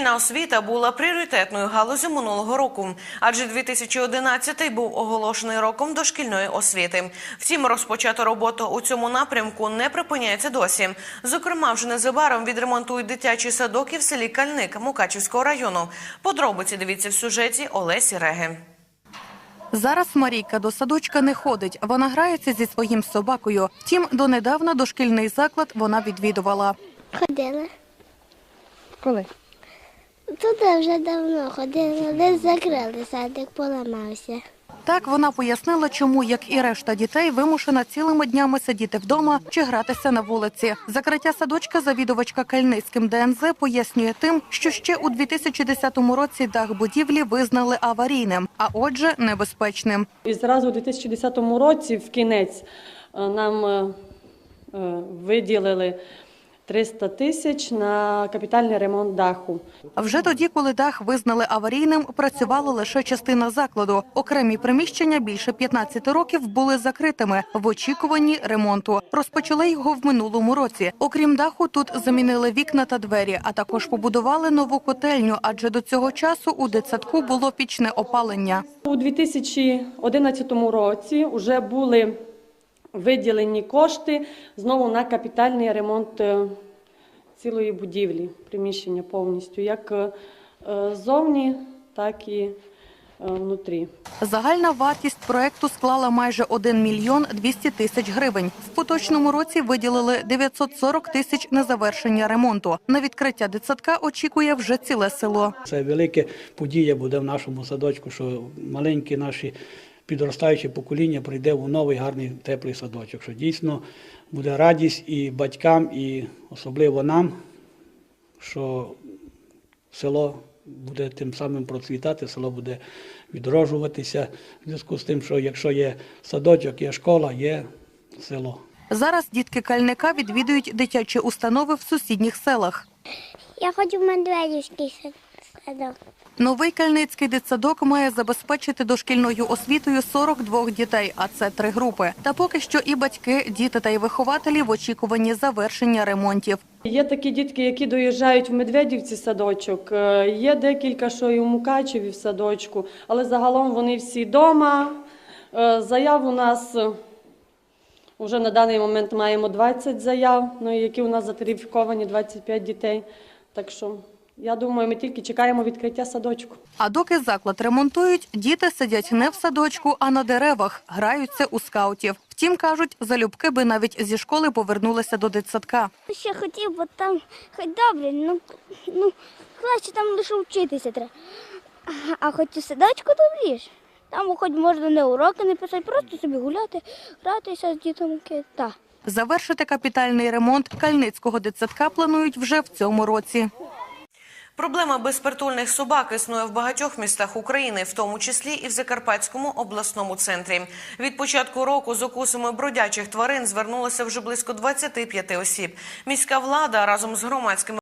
Дошкільна освіта була пріоритетною галузю минулого року, адже 2011 був оголошений роком дошкільної освіти. Втім, розпочата робота у цьому напрямку не припиняється досі. Зокрема, вже незабаром відремонтують дитячий садок і в селі Кальник Мукачівського району. Подробиці дивіться в сюжеті Олесі Реги. Зараз Марійка до садочка не ходить. Вона грається зі своїм собакою. Втім, донедавна дошкільний заклад вона відвідувала. Ходила. Коли? Туди вже давно ходила, десь закрили садик, поламався. Так вона пояснила, чому, як і решта дітей, вимушена цілими днями сидіти вдома чи гратися на вулиці. Закриття садочка завідувачка Кальницьким ДНЗ пояснює тим, що ще у 2010 році дах будівлі визнали аварійним, а отже, небезпечним. І зразу у 2010 році, в кінець, е, нам е, е, виділили 300 тисяч на капітальний ремонт даху. Вже тоді, коли дах визнали аварійним, працювала лише частина закладу. Окремі приміщення більше 15 років були закритими в очікуванні ремонту. Розпочали його в минулому році. Окрім даху, тут замінили вікна та двері, а також побудували нову котельню, адже до цього часу у дитсадку було пічне опалення. У 2011 році вже були виділені кошти знову на капітальний ремонт е, цілої будівлі, приміщення повністю, як е, ззовні, так і е, внутрі. Загальна вартість проекту склала майже 1 мільйон 200 тисяч гривень. В поточному році виділили 940 тисяч на завершення ремонту. На відкриття дитсадка очікує вже ціле село. Це велика подія буде в нашому садочку, що маленькі наші підростаюче покоління прийде у новий гарний теплий садочок. Що дійсно буде радість і батькам, і особливо нам, що село буде тим самим процвітати, село буде відроджуватися в зв'язку з тим, що якщо є садочок, є школа, є село. Зараз дітки кальника відвідують дитячі установи в сусідніх селах. Я ходжу в Медведівський сад- садок. Новий кальницький дитсадок має забезпечити дошкільною освітою 42 дітей, а це три групи. Та поки що і батьки, діти та й вихователі в очікуванні завершення ремонтів. Є такі дітки, які доїжджають в Медведівці садочок. е, Є декілька, що і в Мукачеві в садочку, але загалом вони всі вдома. Е, Заяв у нас е, вже на даний момент маємо 20 заяв, ну, які у нас затерифіковані 25 дітей. Так що я думаю, ми тільки чекаємо відкриття садочку. А доки заклад ремонтують, діти сидять не в садочку, а на деревах, граються у скаутів. Втім, кажуть, залюбки би навіть зі школи повернулися до дитсадка. Ще хотів, бо там хоч добре, ну, ну краще там лише вчитися треба. А хоч у садочку добріше. Там хоч можна не уроки не писати, просто собі гуляти, гратися з дітоньки. Так. Завершити капітальний ремонт кальницького дитсадка планують вже в цьому році. Проблема безпритульних собак існує в багатьох містах України, в тому числі і в Закарпатському обласному центрі. Від початку року з укусами бродячих тварин звернулося вже близько 25 осіб. Міська влада разом з громадськими